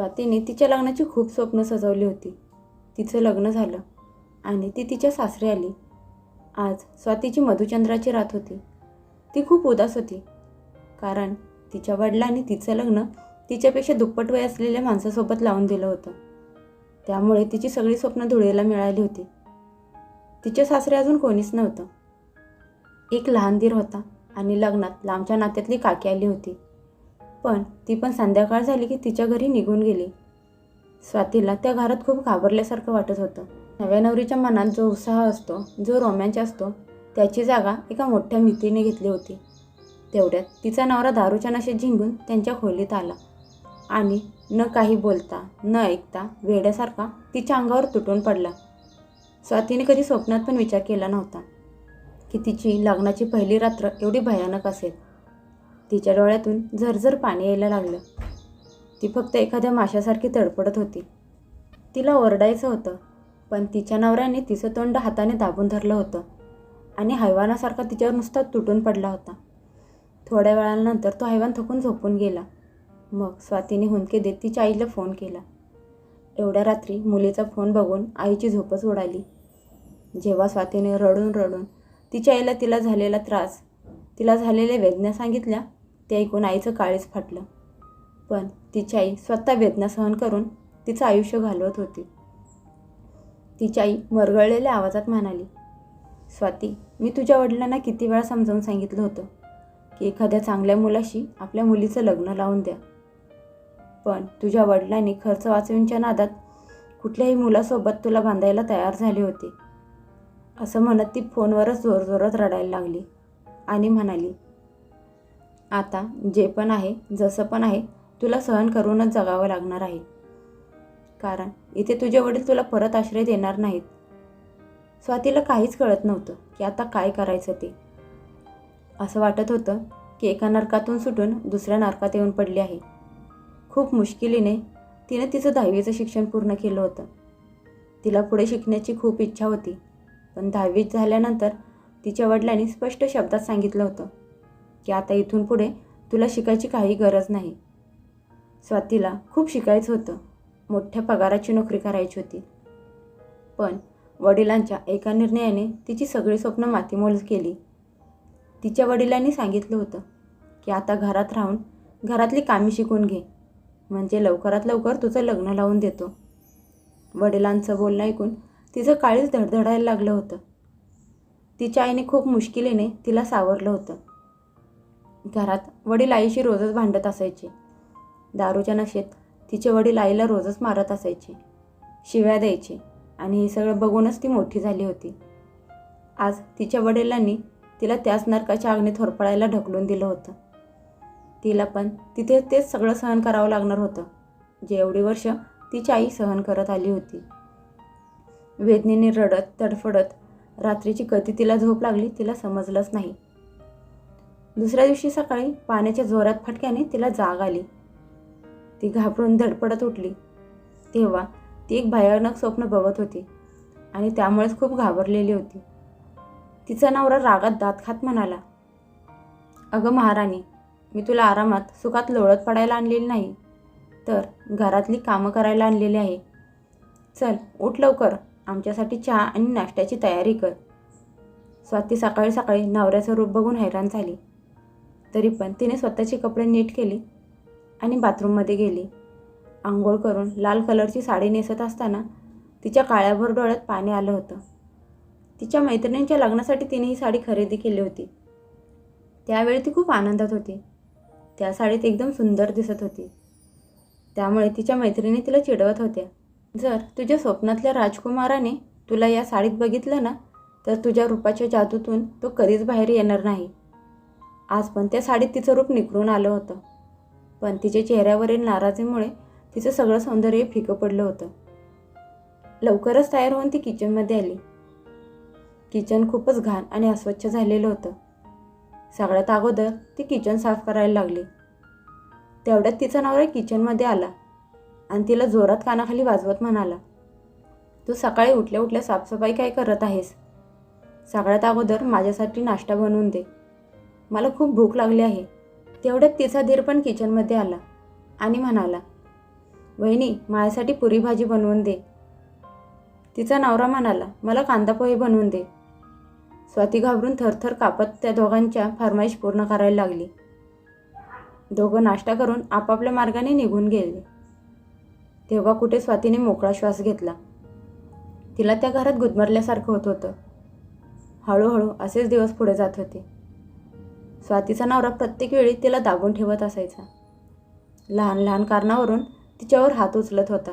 स्वातीने तिच्या लग्नाची खूप स्वप्न सजवली होती. तिचं लग्न झालं आणि ती तिच्या सासरी आली. आज स्वातीची मधुचंद्राची रात होती. ती खूप उदास होती कारण तिच्या वडिलांनी तिचं लग्न तिच्यापेक्षा दुप्पट वय असलेल्या माणसासोबत लावून दिलं होतं. त्यामुळे तिची सगळी स्वप्न धुळेला मिळाली होती. तिच्या सासरे अजून कोणीच नव्हतं. एक लहान दीर होता आणि लग्नात लांबच्या नात्यातली काकी आली होती. पण ती पण संध्याकाळ झाली की तिच्या घरी निघून गेली. स्वातीला त्या घरात खूप घाबरल्यासारखं वाटत होतं. नव्या नवरीच्या मनात जो उत्साह असतो जो रोमॅन्च असतो त्याची जागा एका मोठ्या मितीने घेतली होती. तेवढ्यात तिचा नवरा दारूच्या नशेत झिंगून त्यांच्या खोलीत आला आणि न काही बोलता न ऐकता वेड्यासारखा तिच्या अंगावर तुटून पडला. स्वातीने कधी स्वप्नात पण विचार केला नव्हता की तिची लग्नाची पहिली रात्र एवढी भयानक असेल. तिच्या डोळ्यातून झरझर पाणी यायला लागलं. ती फक्त एखाद्या माशासारखी तडपडत होती. तिला ओरडायचं होतं पण तिच्या नवऱ्याने तिचं तोंड हाताने दाबून धरलं होतं आणि हैवानासारखा तिच्यावर नुसता तुटून पडला होता. थोड्या वेळानंतर तो हैवान थकून झोपून गेला. मग स्वातीने हुंदके देत तिच्या आईला फोन केला. एवढ्या रात्री मुलीचा फोन बघून आईची झोपच उडाली. जेव्हा स्वातीने रडून रडून तिच्या आईला तिला झालेला त्रास तिला झालेल्या वेदना सांगितल्या ते ऐकून आईचं काळीच फाटलं. पण तिची आई स्वतः वेदना सहन करून तिचं आयुष्य घालवत होती. तिची आई मरगळलेल्या आवाजात म्हणाली स्वाती मी तुझ्या वडिलांना किती वेळा समजावून सांगितलं होतं की एखाद्या चांगल्या मुलाशी आपल्या मुलीचं लग्न लावून द्या. पण तुझ्या वडिलांनी खर्च वाचवींच्या नादात कुठल्याही मुलासोबत तुला बांधायला तयार झाले होते. असं म्हणत ती फोनवरच जोरजोरात रडायला लागली आणि म्हणाली आता जे पण आहे जसं पण आहे तुला सहन करूनच जगावं लागणार आहे. कारण इथे तुझे वडील तुला परत आश्रय देणार नाहीत. स्वातीला काहीच कळत नव्हतं की आता काय करायचं ते. असं वाटत होतं की एका नरकातून सुटून दुसऱ्या नरकात येऊन पडली आहे. खूप मुश्किलीने तिने तिचं दहावीचं शिक्षण पूर्ण केलं होतं. तिला पुढे शिकण्याची खूप इच्छा होती पण दहावीत झाल्यानंतर तिच्या वडिलांनी स्पष्ट शब्दात सांगितलं होतं की आता इथून पुढे तुला शिकायची काही गरज नाही. स्वातीला खूप शिकायचं होतं. मोठ्या पगाराची नोकरी करायची होती. पण वडिलांच्या एका निर्णयाने तिची सगळी स्वप्न मातीमोल केली. तिच्या वडिलांनी सांगितलं होतं की आता घरात राहून घरातली कामे शिकून घे. म्हणजे लवकरात लवकर तुझं लग्न लावून देतो. वडिलांचं बोलणं ऐकून तिचं काळीच धडधडायला लागलं होतं. तिच्या आईने खूप मुश्किलीने तिला सावरलं होतं. घरात वडील आईशी रोजच भांडत असायचे. दारूच्या नशेत तिचे वडील आईला रोजच मारत असायचे. शिव्या द्यायचे आणि हे सगळं बघूनच ती मोठी झाली होती. आज तिच्या वडिलांनी तिला त्याच नरकाच्या आग्नीत होरपळायला ढकलून दिलं होतं. तिला पण तिथे तेच सगळं सहन करावं लागणार होतं. जे एवढी वर्ष तिची आई सहन करत आली होती. वेदनेने रडत तडफडत रात्रीची कधी तिला झोप लागली तिला समजलंच नाही. दुसऱ्या दिवशी सकाळी पाण्याच्या जोरात फटक्याने तिला जाग आली. ती घाबरून धडपडत उठली. तेव्हा ती एक भयानक स्वप्न बघत होती आणि त्यामुळेच खूप घाबरलेली होती. तिचा नवरा रागात दात खात म्हणाला अगं महाराणी मी तुला आरामात सुखात लोळत पडायला आणलेली नाही तर घरातली कामं करायला आणलेली आहे. चल उठ लवकर आमच्यासाठी चहा आणि नाश्त्याची तयारी कर. स्वाती सकाळी सकाळी नवऱ्याचं रूप बघून हैराण झाली. तरी पण तिने स्वतःचे कपडे नीट केले आणि बाथरूममध्ये गेली. आंघोळ करून लाल कलरची साडी नेसत असताना तिच्या काळ्याभर डोळ्यात पाणी आलं होतं. तिच्या मैत्रिणींच्या लग्नासाठी तिने ही साडी खरेदी केली होती. त्यावेळी ती खूप आनंदात होती. त्या साडीत एकदम सुंदर दिसत होती. त्यामुळे तिच्या मैत्रिणी तिला चिडवत होत्या. जर तुझ्या स्वप्नातल्या राजकुमाराने तुला या साडीत बघितलं ना तर तुझ्या रूपाच्या जादूतून तो कधीच बाहेर येणार नाही. आज पण त्या साडीत तिचं रूप निखरून आलं होतं. पण तिच्या चेहऱ्यावरील नाराजीमुळे तिचं सगळं सौंदर्य फिकं पडलं होतं. लवकरच तयार होऊन ती किचनमध्ये आली. किचन खूपच घाण आणि अस्वच्छ झालेलं होतं. सगळ्यात अगोदर ती किचन साफ करायला लागली. तेवढ्यात तिचा नवरा किचनमध्ये आला आणि तिला जोरात कानाखाली वाजवत म्हणाला तू सकाळी उठल्या उठल्या साफसफाई काय करत आहेस? सगळ्यात अगोदर माझ्यासाठी नाश्ता बनवून दे. मला खूप भूक लागली आहे. तेवढ्यात तिचा धीर पण किचनमध्ये आला आणि म्हणाला वहिनी माझ्यासाठी पुरी भाजी बनवून दे. तिचा नवरा म्हणाला मला कांदा पोहे बनवून दे. स्वाती घाबरून थरथर कापत त्या दोघांच्या फरमाईश पूर्ण करायला लागली. दोघं नाश्ता करून आपापल्या मार्गाने निघून गेले. तेव्हा कुठे स्वातीने मोकळा श्वास घेतला. तिला त्या घरात गुदमरल्यासारखं होत होतं. हळूहळू असेच दिवस पुढे जात होते. स्वातीचा नवरा प्रत्येक वेळी तिला दाबून ठेवत असायचा. लहान लहान कारणावरून तिच्यावर हात उचलत होता.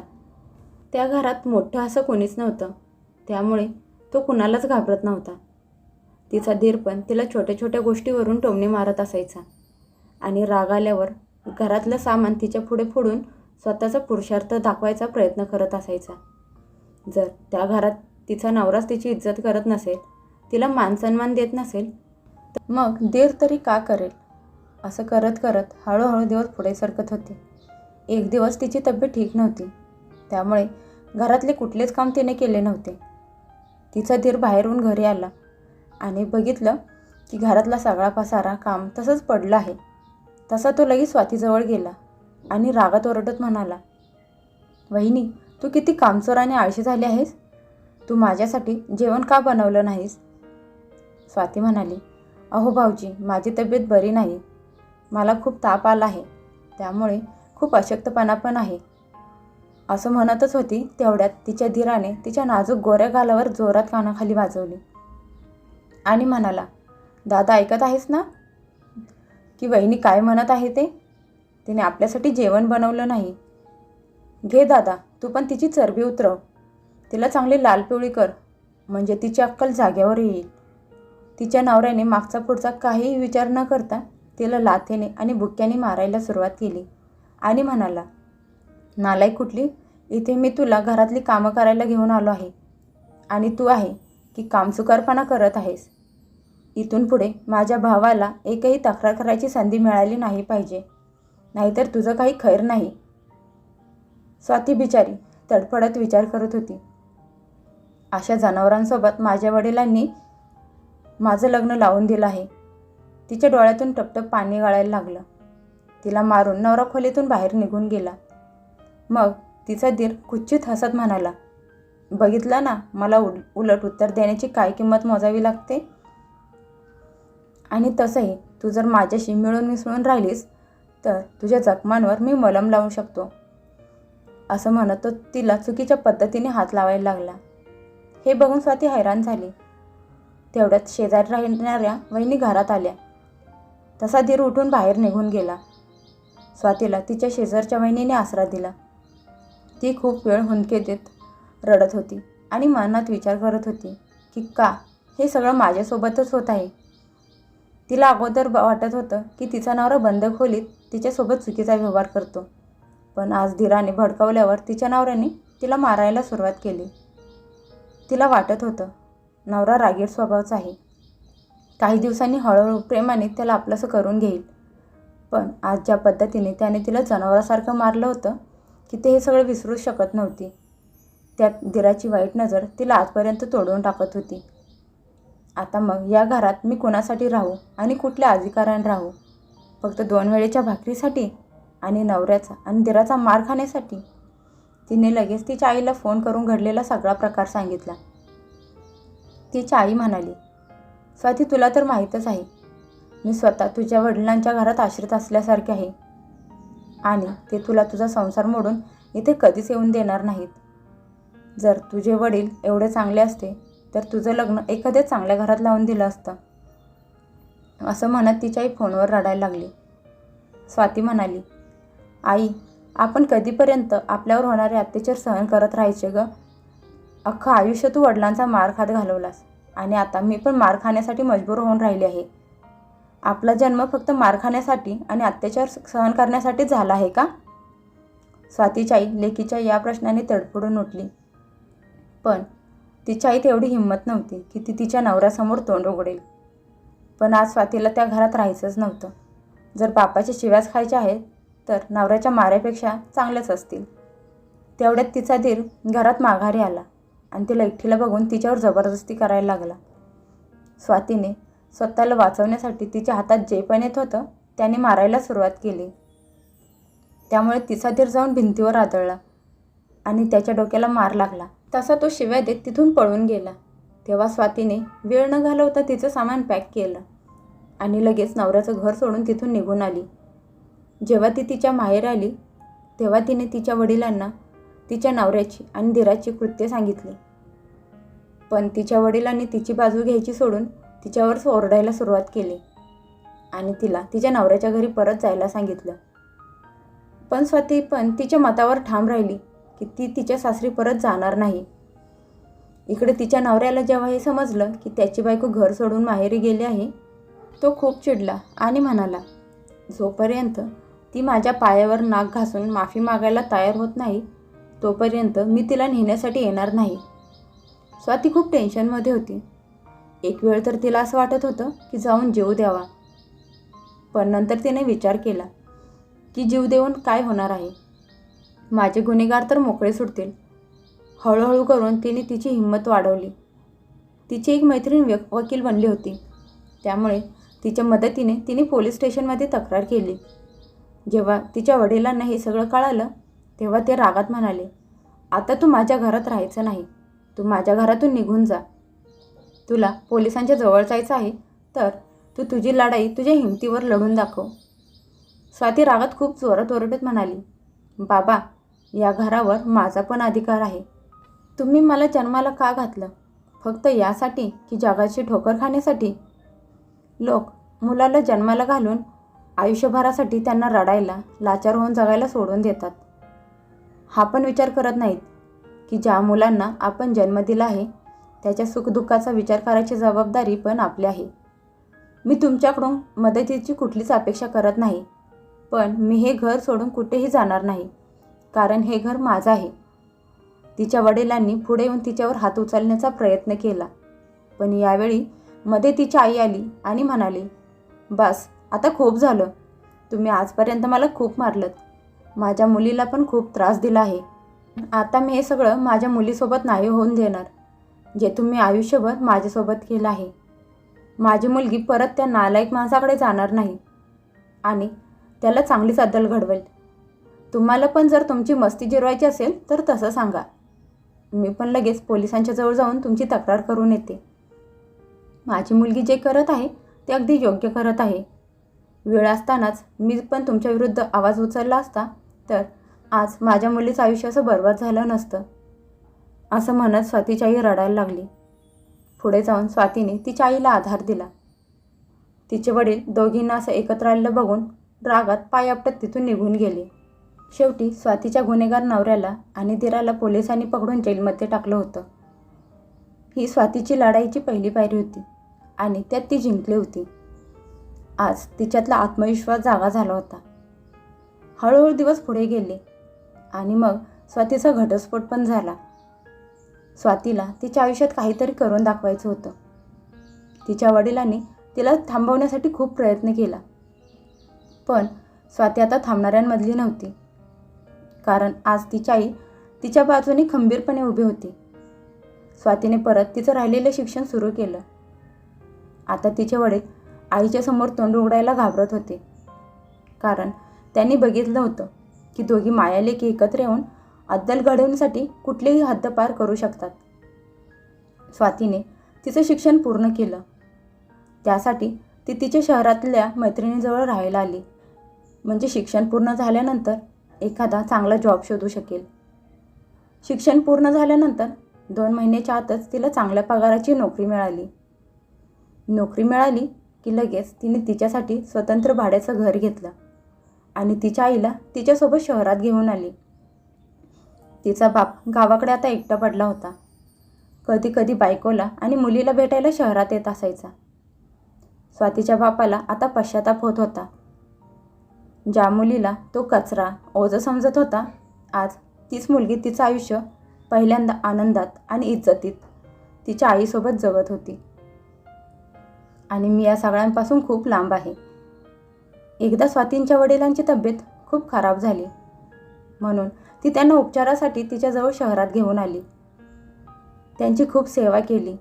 त्या घरात मोठं असं कोणीच नव्हतं. त्यामुळे तो कुणालाच घाबरत नव्हता. तिचा धीर पण तिला छोट्या छोट्या गोष्टीवरून टोमणे मारत असायचा. आणि राग आल्यावर घरातलं सामान तिच्या पुढे फोडून स्वतःचा पुरुषार्थ दाखवायचा प्रयत्न करत असायचा. जर त्या घरात तिचा नवराच तिची इज्जत करत नसेल तिला मानसन्मान देत नसेल मग देर तरी का करेल? असं करत करत हळूहळू दिवस पुढे सरकत होते. एक दिवस तिची तब्येत ठीक नव्हती. त्यामुळे घरातले कुठलेच काम तिने केले नव्हते. तिचा धीर बाहेरून घरी आला आणि बघितलं की घरातला सगळा पसारा काम तसंच पडलं आहे. तसा तो लगेच स्वातीजवळ गेला आणि रागात ओरडत म्हणाला वहिनी तू किती कामचोर आणि आळशी झाली आहेस? तू माझ्यासाठी जेवण का बनवलं नाहीस? स्वाती म्हणाली अहो भाऊजी माझी तब्येत बरी नाही. मला खूप ताप आला आहे. त्यामुळे खूप अशक्तपणा पण आहे. असं म्हणतच होती तेवढ्यात तिच्या धीराने तिच्या नाजूक गोऱ्या गालावर जोरात कानाखाली वाजवली. आणि म्हणाला दादा ऐकत आहेस ना? की वहिनी काय म्हणत आहे ते? तिने आपल्यासाठी जेवण बनवलं नाही. घे दादा तू पण तिची चरबी उतरव. तिला चांगली लाल पिवळी कर. म्हणजे तिची अक्कल जाग्यावर येईल. तिच्या नवऱ्याने मागचा पुढचा काहीही विचार न करता तिला लाथेने आणि बुक्क्याने मारायला सुरुवात केली. आणि म्हणाला नालाय कुठली? इथे मी तुला घरातली कामं करायला घेऊन आलो आहे. आणि तू आहे की कामसुकारपणा करत आहेस. इथून पुढे माझ्या भावाला एकही तक्रार करायची संधी मिळाली नाही पाहिजे. नाहीतर तुझं काही खैर नाही. स्वाती बिचारी तडफडत विचार करत होती. अशा जनावरांसोबत माझ्या वडिलांनी माझं लग्न लावून दिलं आहे. तिच्या डोळ्यातून टपटप पाणी गळायला लागलं. तिला मारून नवरा खोलीतून बाहेर निघून गेला. मग तिचा दीर कुच्चित हसत म्हणाला बघितलं ना मला उल उलट उत्तर देण्याची काय किंमत मोजावी लागते? आणि तसंही तू जर माझ्याशी मिळून मिसळून राहिलीस तर तुझ्या जखमांवर मी मलम लावू शकतो. असं म्हणत तो तिला चुकीच्या पद्धतीने हात लावायला लागला. हे बघून स्वाती हैराण झाली. तेवढ्यात शेजारी राहणाऱ्या वहिनी घरात आल्या. तसा धीर उठून बाहेर निघून गेला. स्वातीला तिच्या शेजारच्या वहिनीने आसरा दिला. ती खूप वेळ हुंदके देत रडत होती आणि मनात विचार करत होती की का? हे सगळं माझ्यासोबतच होत आहे. तिला अगोदर वाटत होतं की तिचा नवरा बंद खोलीत तिच्यासोबत चुकीचा व्यवहार करतो. पण आज धीराने भडकावल्यावर तिच्या नवऱ्याने तिला मारायला सुरुवात केली. तिला वाटत होतं नवरा रागीट स्वभावाचा आहे. काही दिवसांनी हळूहळू प्रेमाने त्याला आपलंसं करून घेईल. पण आज ज्या पद्धतीने त्याने तिला जनावरासारखं मारलं होतं की ते हे सगळं विसरू शकत नव्हती. त्यात दिराची वाईट नजर तिला आजपर्यंत तोडून टाकत होती. आता मग या घरात मी कोणासाठी राहू आणि कुठल्या अधिकाराने राहू? फक्त दोन वेळेच्या भाकरीसाठी आणि नवऱ्याचा आणि दिराचा मार खाण्यासाठी? तिने लगेच तिच्या आईला फोन करून घडलेला सगळा प्रकार सांगितला. तिची आई म्हणाली स्वाती तुला तर माहीतच आहे. मी स्वतः तुझ्या वडिलांच्या घरात आश्रित असल्यासारखे आहे. आणि ते तुला तुझा संसार मोडून इथे कधीच येऊन देणार नाहीत. जर तुझे वडील एवढे चांगले असते तर तुझं लग्न एखाद्या चांगल्या घरात लावून दिलं असतं. असं म्हणत तिची आई फोनवर रडायला लागली. स्वाती म्हणाली आई आपण कधीपर्यंत आपल्यावर होणारे अत्याचार सहन करत राहायचे गं? अख्खं आयुष्य तू वडिलांचा मार खात घालवलास. आणि आता मी पण मार खाण्यासाठी मजबूर होऊन राहिली आहे. आपला जन्म फक्त मार खाण्यासाठी आणि अत्याचार सहन करण्यासाठी झाला आहे का? स्वातीची आई लेकीच्या या प्रश्नाने तडफडून उठली. पण तिच्या आईत एवढी हिंमत नव्हती की ती तिच्या नवऱ्यासमोर तोंड उघडेल. पण आज स्वातीला त्या घरात राहायचंच नव्हतं. जर बापाच्या शिव्याच खायच्या आहेत तर नवऱ्याच्या माऱ्यापेक्षा चांगल्याच असतील. तेवढ्यात तिचा धीर घरात माघारी आला. आणि तिला एकटीला बघून तिच्यावर जबरदस्ती करायला लागला. स्वातीने स्वतःला वाचवण्यासाठी तिच्या हातात जे पण येत होतं त्याने मारायला सुरुवात केली. त्यामुळे तिचा धीर जाऊन भिंतीवर आदळला आणि त्याच्या डोक्याला मार लागला. तसा तो शिव्या देत तिथून पळून गेला. तेव्हा स्वातीने वेळ न घालवता तिचं सामान पॅक केलं आणि लगेच नवऱ्याचं घर सोडून तिथून निघून आली. जेव्हा ती तिच्या माहेर आली तेव्हा तिने तिच्या वडिलांना तिच्या नवऱ्याची आणि धीराची कृत्य सांगितली. पण तिच्या वडिलांनी तिची बाजू घ्यायची सोडून तिच्यावर ओरडायला सुरुवात केली आणि तिला तिच्या नवऱ्याच्या घरी परत जायला सांगितलं. पण स्वाती पण तिच्या मतावर ठाम राहिली की ती तिच्या सासरी परत जाणार नाही. इकडे तिच्या नवऱ्याला जेव्हा हे समजलं की त्याची बायको घर सोडून माहेरी गेली आहे तो खूप चिडला आणि म्हणाला जोपर्यंत ती माझ्या पायावर नाक घासून माफी मागायला तयार होत नाही तोपर्यंत मी तिला नेण्यासाठी येणार नाही. स्वाती खूप टेन्शनमध्ये होती. एक वेळ तर तिला असं वाटत होतं की जाऊन जीव द्यावा. पण नंतर तिने विचार केला की जीव देऊन काय होणार आहे? माझे गुन्हेगार तर मोकळे सुटतील. हळूहळू करून तिने तिची हिंमत वाढवली. तिची एक मैत्रीण व्य वकील बनली होती. त्यामुळे तिच्या मदतीने तिने पोलीस स्टेशनमध्ये तक्रार केली. जेव्हा तिच्या वडिलांना हे सगळं कळालं तेव्हा ते रागात म्हणाले आता तू माझ्या घरात राहायचं नाही. तू माझ्या घरातून निघून जा. तुला पोलिसांच्या जवळ जायचं आहे तर तू तुझी लढाई तुझ्या हिमतीवर लढून दाखव. स्वाती रागात खूप जोरात ओरडत म्हणाली बाबा या घरावर माझा पण अधिकार आहे. तुम्ही मला जन्माला का घातलं? फक्त यासाठी की जगाची ठोकर खाण्यासाठी? लोक मुलाला जन्माला घालून आयुष्यभरासाठी त्यांना रडायला लाचार होऊन जगायला सोडून देतात. हा पण विचार करत नाहीत की ज्या मुलांना आपण जन्म दिला आहे त्याच्या सुखदुःखाचा विचार करायची जबाबदारी पण आपली आहे. मी तुमच्याकडून मदतीची कुठलीच अपेक्षा करत नाही पण मी हे घर सोडून कुठेही जाणार नाही कारण हे घर माझं आहे. तिच्या वडिलांनी पुढे येऊन तिच्यावर हात उचलण्याचा प्रयत्न केला पण यावेळी मध्ये तिची आई आली आणि म्हणाली बस आता खूप झालं. तुम्ही आजपर्यंत मला खूप मारलं माझ्या मुलीला पण खूप त्रास दिला आहे. आता मी हे सगळं माझ्या मुलीसोबत नाही होऊन देणार. जे तुम्ही आयुष्यभर माझ्यासोबत केलं आहे. माझी मुलगी परत त्या नालायक माणसाकडे जाणार नाही. आणि त्याला चांगलीच अद्दल घडवेल. तुम्हाला पण जर तुमची मस्ती जिरवायची असेल तर तसं सांगा. मी पण लगेच पोलिसांच्या जवळ जाऊन तुमची तक्रार करून येते. माझी मुलगी जे करत आहे ते अगदी योग्य करत आहे. वेळ असतानाच मी पण तुमच्या विरुद्ध आवाज उचलला असता तर आज माझ्या मुलीचं आयुष्य असं बर्बाद झालं नसतं. असं म्हणत स्वातीची आई रडायला लागली. पुढे जाऊन स्वातीने तिच्या आईला आधार दिला. तिचे वडील दोघींना असं एकत्र आलेलं बघून रागात पाय आपटत तिथून निघून गेले. शेवटी स्वातीच्या गुन्हेगार नवऱ्याला आणि दिराला पोलिसांनी पकडून जेलमध्ये टाकलं होतं. ही स्वातीची लढाईची पहिली पायरी होती आणि त्यात ती जिंकली होती. आज तिच्यातला आत्मविश्वास जागा झाला होता. हळूहळू दिवस पुढे गेले आणि मग स्वातीचा घटस्फोट पण झाला. स्वातीला तिच्या आयुष्यात काहीतरी करून दाखवायचं होतं. तिच्या वडिलांनी तिला थांबवण्यासाठी खूप प्रयत्न केला. पण स्वाती आता थांबणाऱ्यांमधली नव्हती. कारण आज तिची आई तिच्या बाजूने खंबीरपणे उभी होती. स्वातीने परत तिचं राहिलेलं शिक्षण सुरू केलं. आता तिचे वडील आईच्या समोर तोंड उघडायला घाबरत होते. कारण त्यांनी बघितलं होतं की दोघी मायालेकी एकत्र येऊन अद्दल घडवण्यासाठी कुठलेही हद्दपार करू शकतात. स्वातीने तिचं शिक्षण पूर्ण केलं. त्यासाठी ती तिच्या शहरातल्या मैत्रिणीजवळ राहायला आली. म्हणजे शिक्षण पूर्ण झाल्यानंतर एखादा चांगला जॉब शोधू शकेल. शिक्षण पूर्ण झाल्यानंतर दोन महिन्याच्या आतच तिला चांगल्या पगाराची नोकरी मिळाली. नोकरी मिळाली की लगेच तिने तिच्यासाठी स्वतंत्र भाड्याचं घर घेतलं. आणि तिच्या आईला तिच्यासोबत शहरात घेऊन आली. तिचा बाप गावाकडे आता एकटा पडला होता. कधी कधी बायकोला आणि मुलीला भेटायला शहरात येत असायचा. स्वातीच्या बापाला आता पश्चाताप होत होता. ज्या मुलीला तो कचरा ओझं समजत होता आज तीच मुलगी तिचं आयुष्य पहिल्यांदा आनंदात आणि इज्जतीत तिच्या आईसोबत जगत होती. आणि मी या सगळ्यांपासून खूप लांब आहे. एकदा स्वातींच्या वडिलांची तब्येत खूप खराब झाली. म्हणून ती त्यांना उपचारासाठी तिच्याजवळ शहरात घेऊन आली. त्यांची खूप सेवा केली.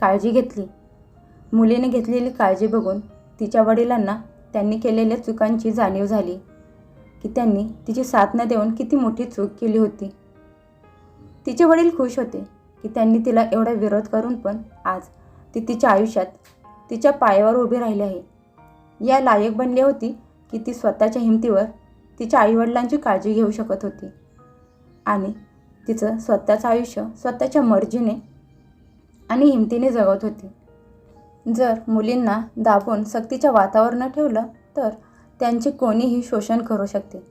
काळजी घेतली. मुलीने घेतलेली काळजी बघून तिच्या वडिलांना त्यांनी केलेल्या चुकांची जाणीव झाली की त्यांनी तिची साथ न देऊन किती मोठी चूक केली होती. तिचे वडील खुश होते की त्यांनी तिला एवढा विरोध करून पण आज ती तिच्या आयुष्यात तिच्या पायावर उभी राहिली आहे. या लायक बनली होती की ती स्वतःच्या हिमतीवर तिच्या आईवडिलांची काळजी घेऊ शकत होती. आणि तिचं स्वतःचं आयुष्य स्वतःच्या मर्जीने आणि हिमतीने जगत होती. जर मुलींना दाबून सक्तीच्या वातावरणात ठेवलं तर त्यांचे कोणीही शोषण करू शकते.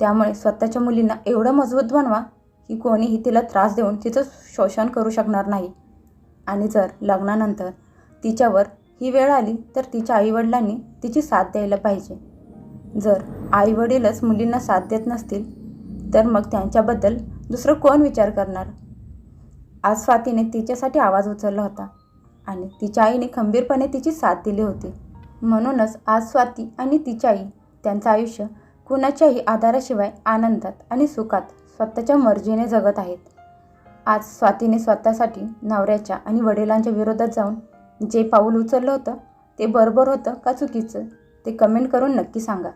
त्यामुळे स्वतःच्या मुलींना एवढं मजबूत बनवा की कोणीही तिला त्रास देऊन तिचं शोषण करू शकणार नाही. आणि जर लग्नानंतर तिच्यावर ही वेळ आली तर तिच्या आईवडिलांनी तिची साथ द्यायला पाहिजे. जर आईवडीलच मुलींना साथ देत नसतील तर मग त्यांच्याबद्दल दुसरं कोण विचार करणार? आज स्वातीने तिच्यासाठी आवाज उचलला होता आणि तिच्या आईने खंबीरपणे तिची साथ दिली होती. म्हणूनच आज स्वाती आणि तिची आई त्यांचं आयुष्य कुणाच्याही आधाराशिवाय आनंदात आणि सुखात स्वतःच्या मर्जीने जगत आहेत. आज स्वातीने स्वतःसाठी नवऱ्याच्या आणि वडिलांच्या विरोधात जाऊन जे पाऊल उचललं होतं ते बरोबर होतं का चुकीचं? ते कमेंट करून नक्की सांगा.